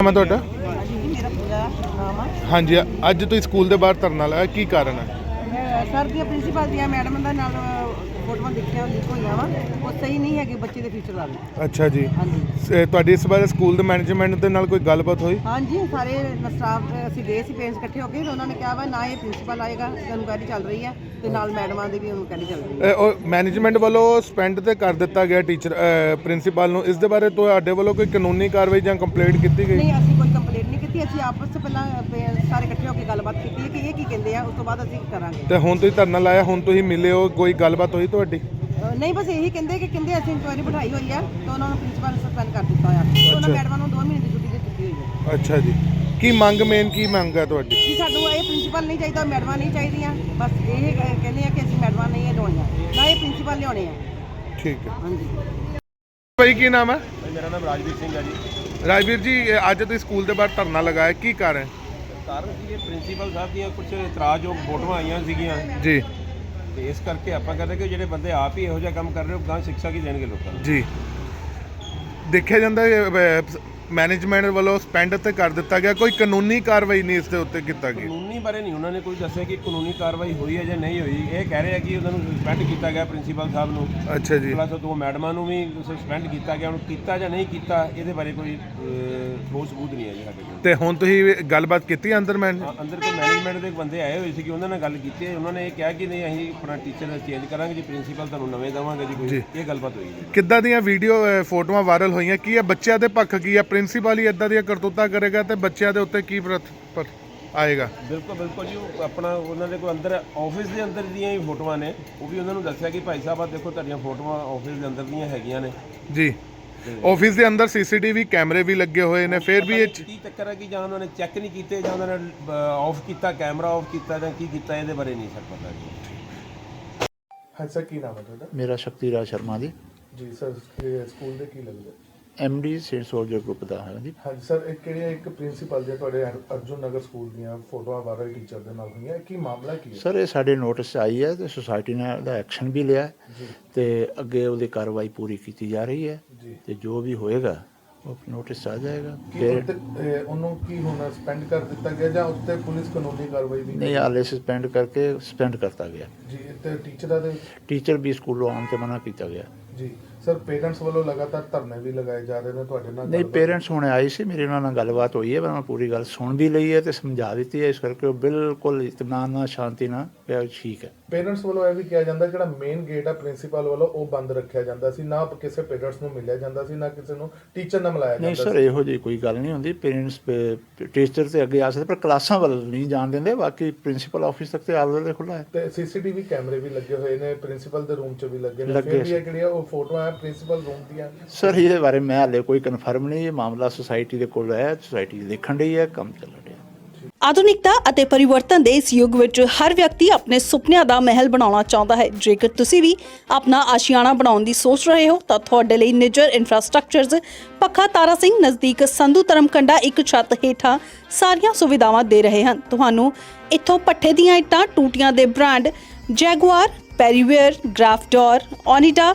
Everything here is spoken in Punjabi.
ਹੈ ਤੁਹਾਡਾ? ਹਾਂਜੀ ਮੇਰਾ ਪੂਰਾ ਨਾਮ ਆ। ਹਾਂਜੀ ਅੱਜ ਤੁਸੀਂ ਸਕੂਲ ਦੇ ਬਾਹਰ ਧਰਨਾ ਲਾਇਆ ਕੀ ਕਾਰਨ ਹੈ? ਮੈਂ ਸਰ ਦੀਆਂ ਪ੍ਰਿੰਸੀਪਲ ਦੀਆਂ ਮੈਡਮ ਦਾ ਨਾਲ ਫੋਟੋਆਂ ਦੇਖੀਆਂ ਲਿਖ ਹੋਈਆਂ ਵਾ ਉਹ ਸਹੀ ਨਹੀਂ ਹੈਗੇ ਬੱਚੇ ਦੇ ਫਿਊਚਰ ਵੱਲ। ਅੱਛਾ ਜੀ। ਹਾਂਜੀ। ਸ- ਤੁਹਾਡੀ ਇਸ ਬਾਰੇ ਸਕੂਲ ਦੇ ਮੈਨੇਜਮੈਂਟ ਦੇ ਨਾਲ ਕੋਈ ਗੱਲਬਾਤ ਹੋਈ? ਹਾਂਜੀ ਸਾਰੇ ਸਟਾਫ ਅਸੀਂ ਗਏ ਸੀ ਪੇਰੈਂਟਸ ਇਕੱਠੇ ਹੋ ਕੇ ਤੇ ਉਹਨਾਂ ਨੇ ਕਿਹਾ ਵਾ ਨਾ ਇਹ ਪ੍ਰਿੰਸੀਪਲ ਆਏਗਾ ਇਨਕੁਆਇਰੀ ਚੱਲ ਰਹੀ ਹੈ ਤੇ ਨਾਲ ਮੈਡਮਾਂ ਦੀ ਵੀ ਇਨਕੁਆਇਰੀ ਚੱਲ ਰਹੀ ਹੈ ਉਹ ਮੈਨੇਜਮੈਂਟ ਵੱਲੋਂ ਸਪੈਂਡ ਤੇ ਕਰ ਦਿੱਤਾ ਗਿਆ ਟੀਚਰ ਪ੍ਰਿੰਸੀਪਲ ਨੂੰ। ਇਸ ਦੇ ਬਾਰੇ ਤੁਹਾਡੇ ਵੱਲੋਂ ਕੋਈ ਕਾਨੂੰਨੀ ਕਾਰਵਾਈ ਜਾਂ ਕੰਪਲੇਂਟ ਕੀਤੀ ਗਈ? ਨਹੀਂ ਅਸੀਂ ਕੋਈ ਕੰਪਲੇਂਟ ਨਹੀਂ ਕੀਤੀ ਅਸੀਂ ਆਪਸ ਵਿੱਚ ਪਹਿਲਾਂ parents ਸਾਰੇ ਇਕੱਠੇ ਹੋ ਕੇ ਗੱਲਬਾਤ ਕੀਤੀ ਹੈ ਕਿ ਇਹ ਕੀ ਕਹਿੰਦੇ ਆ ਉਸ ਤੋਂ ਬਾਅਦ ਅਸੀਂ ਕਰਾਂਗੇ। ਤੇ ਹੁਣ ਤੁਸੀਂ ਧਰਨਾ ਲਾਇਆ ਹੁਣ ਤੁਸੀਂ ਮਿਲੇ ਹੋ ਕੋਈ ਗੱਲਬਾਤ ਹੋਈ ਤੁਹਾਡੀ? ਨਹੀਂ ਬਸ ਇਹੀ ਕਹਿੰਦੇ ਕਿ ਕਹਿੰਦੇ ਅਸੀਂ ਇਨਕੁਆਇਰੀ ਬਿਠਾਈ ਹੋਈ ਆ ਤੇ ਉਹਨਾਂ ਨੂੰ ਪ੍ਰਿੰਸੀਪਲ ਸਸਪੈਂਡ ਕਰ ਦਿੱਤਾ ਹੋਇਆ। ਤੇ ਉਹਨਾਂ ਅੱਛਾ। ਮੈਡਮਾਂ ਨੂੰ 2 ਮਹੀਨੇ ਦੀ ਛੁੱਟੀ ਦੇ ਦਿੱਤੀ ਹੋਈ ਹੈ ਅੱਛਾ ਜੀ। ਕੀ ਮੰਗ ਮੇਨ ਕੀ ਮੰਗ ਹੈ ਤੁਹਾਡੀ? ਕਿ ਸਾਨੂੰ ਇਹ ਪ੍ਰਿੰਸੀਪਲ ਨਹੀਂ ਚਾਹੀਦਾ ਮੈਡਮਾਂ ਨਹੀਂ ਚਾਹੀਦੀਆਂ। ਬਸ ਇਹ ਕ- ਕਹਿੰਦੇ ਆ ਕਿ ਅਸੀਂ ਮੈਡਮਾਂ ਨਹੀਂ ਲਿਆਉਣੀਆਂ। ਨਾ ਇਹ ਪ੍ਰਿੰਸੀਪਲ ਲਿਆਉਣੇ ਆ। ਠੀਕ ਹੈ। ਹਾਂਜੀ। ਭਾਈ ਕੀ ਨਾਮ ਹੈ ਮੇਰਾ ਨਾਮ ਰਾਜਵੀਰ ਸਿੰਘ ਹੈ ਜੀ। ਰਾਜਵੀਰ ਜੀ ਇਹ ਅੱਜ ਤੁਸੀਂ ਸਕੂਲ ਦੇ ਬਾਹਰ ਧਰਨਾ ਲਗਾਇਆ ਕੀ ਕਾਰਨ? ਕਾਰਨ ਸੀ ਇਹ ਪ੍ਰਿੰਸੀਪਲ ਸਾਹਿਬ ਦੀਆਂ ਕੁਝ ਇਤਰਾਜ਼ਯੋਗ ਫੋਟੋਆਂ ਆਈਆਂ ਸੀਗੀਆਂ। ਜੀ। ਤੇ ਇਸ ਕਰਕੇ ਆਪਾਂ ਕਹਿੰਦੇ ਕਿ ਜਿਹੜੇ ਬੰਦੇ ਆਪ ਹੀ ਇਹੋ ਜਿਹਾ ਕੰਮ ਕਰ ਰਹੇ ਹੋ ਗਾਂ ਸਿੱਖਿਆ ਕੀ ਦੇਣਗੇ ਲੋਕਾਂ ਨੂੰ? ਜੀ। ਦੇਖਿਆ ਜਾਂਦਾ ਮੈਨੇਜਮੈਂਟ ਵੱਲੋਂ ਸਪੈਂਡ ਤੇ ਕਰ ਦਿੱਤਾ ਗਿਆ ਕੋਈ ਕਾਨੂੰਨੀ ਕਾਰਵਾਈ ਨਹੀਂ ਇਸ ਦੇ ਉੱਤੇ ਕੀਤਾ ਗਿਆ। ਕਾਨੂੰਨੀ ਬਾਰੇ ਨਹੀਂ ਉਹਨਾਂ ਨੇ ਕੋਈ ਦੱਸਿਆ ਕਿ ਕਾਨੂੰਨੀ ਕਾਰਵਾਈ ਹੋਈ ਹੈ ਜਾਂ ਨਹੀਂ ਹੋਈ। ਇਹ ਕਹਿ ਰਹੇ ਆ ਕਿ ਉਹਨਾਂ ਨੂੰ ਸਸਪੈਂਡ ਕੀਤਾ ਗਿਆ ਪ੍ਰਿੰਸੀਪਲ ਸਾਹਿਬ ਨੂੰ। ਅੱਛਾ ਜੀ। ਪਲੱਸ ਦੋ ਮੈਡਮਾਂ ਨੂੰ ਵੀ ਸਸਪੈਂਡ ਕੀਤਾ ਗਿਆ ਹੁਣ ਕੀਤਾ ਜਾਂ ਨਹੀਂ ਕੀਤਾ ਇਹਦੇ ਬਾਰੇ ਕੋਈ ਠੋਸ ਸਬੂਤ ਨਹੀਂ ਹੈ ਜੀ ਸਾਡੇ ਕੋਲ। ਤੇ ਹੁਣ ਤੁਸੀਂ ਗੱਲਬਾਤ ਕੀਤੀ ਅੰਦਰ ਮੈਂ ਅੰਦਰ ਕੋਈ ਮੈਨੇਜਮੈਂਟ ਦੇ ਬੰਦੇ ਆਏ ਹੋਏ ਸੀ ਕਿ ਉਹਨਾਂ ਨਾਲ ਗੱਲ ਕੀਤੀ ਹੈ। ਉਹਨਾਂ ਨੇ ਇਹ ਕਿਹਾ ਕਿ ਨਹੀਂ ਅਸੀਂ ਆਪਣਾ ਟੀਚਰ ਚੇਂਜ ਕਰਾਂਗੇ ਜੀ ਪ੍ਰਿੰਸੀਪਲ ਤੁਹਾਨੂੰ ਨਵੇਂ ਦੇਵਾਂਗੇ ਜੀ ਕੋਈ। ਇਹ ਗੱਲਬਾਤ ਹੋਈ ਜੀ। ਕਿੱਦਾਂ ਦੀਆਂ ਵੀਡੀਓ ਫੋਟੋਆਂ ਵਾਇਰਲ ਹੋਈਆਂ? ਕੀ ਹੈ ਬੱਚਿਆਂ ਦੇ ਪੱਖ ਕੀ ਹੈ ਪ੍ਰਿੰਸੀਪਲ ਹੀ ਇਦਾਂ ਦੀਆਂ ਕਰਤੂਤਾਂ ਕਰੇਗਾ ਤੇ ਬੱਚਿਆਂ ਦੇ ਉੱਤੇ ਕੀ ਪ੍ਰਤ ਪਰ ਆਏਗਾ? ਬਿਲਕੁਲ ਬਿਲਕੁਲ ਜੀ। ਉਹ ਆਪਣਾ ਉਹਨਾਂ ਦੇ ਕੋਲ ਅੰਦਰ ਆਫਿਸ ਦੇ ਅੰਦਰ ਦੀਆਂ ਹੀ ਫੋਟੋਆਂ ਨੇ। ਉਹ ਵੀ ਉਹਨਾਂ ਨੂੰ ਦੱਸਿਆ ਕਿ ਭਾਈ ਸਾਹਿਬ ਆ ਦੇਖੋ ਤੁਹਾਡੀਆਂ ਫੋਟੋਆਂ ਆਫਿਸ ਦੇ ਅੰਦਰ ਦੀਆਂ ਹੈਗੀਆਂ ਨੇ। ਜੀ। ਆਫਿਸ ਦੇ ਅੰਦਰ ਸੀਸੀਟੀਵੀ ਕੈਮਰੇ ਵੀ ਲੱਗੇ ਹੋਏ ਨੇ ਫਿਰ ਵੀ ਇਹ 'ਚ- ਕੀ ਚੱਕਰ ਹੈ ਕਿ ਜਾਂ ਉਹਨਾਂ ਨੇ ਚੈੱਕ ਨਹੀਂ ਕੀਤੇ ਜਾਂ ਉਹਨਾਂ ਨੇ ਆਫ ਕੀਤਾ ਕੈਮਰਾ ਆਫ ਕੀਤਾ ਜਾਂ ਕੀ ਕੀਤਾ ਇਹਦੇ ਬਾਰੇ ਨਹੀਂ ਸਰ ਪਤਾ ਜੀ। ਹਾਂ ਸਰ ਕੀ ਨਾਮ ਹੈ ਤੁਹਾਡਾ? ਮੇਰਾ ਸ਼ਕਤੀਰਾਜ ਸ਼ਰਮਾ ਜੀ। ਜੀ ਸਰ ਸਕੂਲ ਦੇ ਕੀ ਲੱਗਦਾ? ਡੀ ਸੇਂਟ ਸੋਲਜਰ ਗਰੁੱਪ ਦਾ ਹਾਂ ਜੀ? ਹਾਂਜੀ ਸਰ ਇੱਕ ਕਿਹੜੀ ਇੱਕ ਪ੍ਰਿੰਸੀਪਲ ਦੇ ਤੁਹਾਡੇ ਅਰ- ਅਰਜੁਨ ਨਗਰ ਸਕੂਲ ਦੀਆਂ ਫੋਟੋਆਂ ਵਾਇਰਲ ਟੀਚਰ ਦੇ ਨਾਲ ਹੋਈਆਂ ਕੀ ਮਾਮਲਾ ਕੀ ਹੈ? ਸਰ ਇਹ ਸਾਡੇ ਨੋਟਿਸ 'ਚ ਆਈ ਹੈ ਤੇ ਸੁਸਾਇਟੀ ਨੇ ਉਹਦਾ ਐਕਸ਼ਨ ਵੀ ਲਿਆ ਤੇ ਅੱਗੇ ਉਹਦੀ ਕਾਰਵਾਈ ਪੂਰੀ ਕੀਤੀ ਜਾ ਰਹੀ ਹੈ ਜੀ। ਤੇ ਜੋ ਵੀ ਹੋਏਗਾ ਉਹ ਨੋਟਿਸ 'ਚ ਆ ਜਾਏਗਾ। ਕੀ ਫਿਰ ਉੱਤੇ, ਉਹਨੂੰ ਕੀ ਹੁਣ ਸਪੈਂਡ ਕਰ ਦਿੱਤਾ ਗਿਆ ਜਾਂ ਉੱਤੇ ਪੁਲਿਸ ਕਾਨੂੰਨੀ ਕਾਰਵਾਈ ਵੀ ਨਹੀਂ ਹਾਲੇ ਸਸਪੈਂਡ ਕਰਕੇ ਸਸਪੈਂਡ ਕਰਤਾ ਗਿਆ। ਜੀ ਤੇ ਟੀਚਰਾਂ ਦੇ ਟੀਚਰ ਵੀ ਸਕੂਲੋਂ ਆਉਣ ਤੇ ਮਨਾ ਕੀਤਾ ਗਿਆ। ਜੀ। ਸਰ ਪੇਰੈਂਟਸ ਵੱਲੋਂ ਲਗਾਤਾਰ ਧਰਨੇ ਵੀ ਲਗਾਏ ਜਾ ਰਹੇ ਨੇ ਤੁਹਾਡੇ ਨਾਲ ਨਹੀਂ ਪੇਰੈਂਟਸ ਹੁਣ ਆਏ ਸੀ ਮੇਰੇ ਉਹਨਾਂ ਨਾਲ ਗੱਲਬਾਤ ਹੋਈ ਹੈ ਮੈਂ ਪੂਰੀ ਗੱਲ ਸੁਣ ਵੀ ਲਈ ਹੈ ਤੇ ਸਮਝਾ ਦਿੱਤੀ ਹੈ ਇਸ ਕਰਕੇ ਉਹ ਬਿਲਕੁਲ ਇਤਮਾਨ ਨਾਲ ਸ਼ਾਂਤੀ ਨਾਲ ਕਿਹਾ ਠੀਕ ਹੈ। ਪੇਰੈਂਟਸ ਵੱਲੋਂ ਇਹ ਵੀ ਕਿਹਾ ਜਾਂਦਾ ਜਿਹੜਾ ਮੇਨ ਗੇਟ ਆ ਪ੍ਰਿੰਸੀਪਲ ਵੱਲੋਂ ਉਹ ਬੰਦ ਰੱਖਿਆ ਜਾਂਦਾ ਸੀ ਨਾ ਕਿਸੇ ਪੇਰੈਂਟਸ ਨੂੰ ਮਿਲਿਆ ਜਾਂਦਾ ਸੀ ਨਾ ਕਿਸੇ ਨੂੰ ਟੀਚਰ ਨਾਲ ਮਿਲਾਇਆ ਨਹੀਂ ਜਾਂਦਾ ਸਰ ਇਹੋ ਜਿਹੀ ਕੋਈ ਗੱਲ ਨਹੀਂ ਹੁੰਦੀ ਪੇਰੈਂਟਸ ਟੀਚਰ ਤੇ ਅੱਗੇ ਆ ਸਕਦੇ ਪਰ ਕਲਾਸਾਂ ਵੱਲ ਨਹੀਂ ਜਾਣ ਦਿੰਦੇ ਬਾਕੀ ਪ੍ਰਿੰਸੀਪਲ ਆਫਿਸ ਤੱਕ ਤੇ ਆਲਰੇਡੀ ਖੁੱਲਾ ਹੈ। ਤੇ ਸੀਸੀਟੀਵੀ ਕੈਮਰੇ ਵੀ ਲੱਗੇ ਹੋਏ ਨੇ ਪ੍ਰਿੰਸੀਪਲ ਦੇ ਰੂਮ 'ਚ ਵੀ ਲੱਗੇ ਨੇ ਫਿਰ ਵੀ ਸੀ। ਇਹ ਕਿਹੜੀਆਂ ਉਹ ਫੋਟੋਆਂ ਆ ਪ੍ਰਿੰਸੀਪਲ ਰੂਮ ਦੀਆਂ। ਸਰ ਇਹਦੇ ਬਾਰੇ ਮੈਂ ਹਾਲੇ ਕੋਈ ਕਨਫਰਮ ਨਹੀਂ। ਇਹ ਮਾਮਲਾ ਸੁਸਾਇਟੀ ਦੇ ਕੋਲ ਹੈ। ਸੁਸਾਇਟੀ ਦੇਖਣ ਰਹੀ ਹੈ ਕੰਮ ਚੱਲ ਰਿਹਾ ਆਧੁਨਿਕਤਾ ਅਤੇ ਪਰਿਵਰਤਨ ਦੇ ਇਸ ਯੁੱਗ ਵਿੱਚ ਹਰ ਵਿਅਕਤੀ ਆਪਣੇ ਸੁਪਨਿਆਂ ਦਾ ਮਹਿਲ ਬਣਾਉਣਾ ਚਾਹੁੰਦਾ ਹੈ। ਜੇਕਰ ਤੁਸੀਂ ਵੀ ਆਪਣਾ ਆਸ਼ੀਆਣਾ ਬਣਾਉਣ ਦੀ ਸੋਚ ਰਹੇ ਹੋ ਤਾਂ ਤੁਹਾਡੇ ਲਈ ਨਿਜਰ ਇਨਫਰਾਸਟ੍ਰਕਚਰਜ਼ ਪੱਖਾ ਤਾਰਾ ਸਿੰਘ ਨਜ਼ਦੀਕ ਸੰਧੂ ਧਰਮਕੰਡਾ ਇੱਕ ਛੱਤ ਹੇਠਾਂ ਸਾਰੀਆਂ ਸੁਵਿਧਾਵਾਂ ਦੇ ਰਹੇ ਹਨ। ਤੁਹਾਨੂੰ ਇੱਥੋਂ ਪੱਠੇ ਦੀਆਂ ਇੱਟਾਂ ਟੂਟੀਆਂ ਦੇ brand Jaguar Parryware Grafdor Onida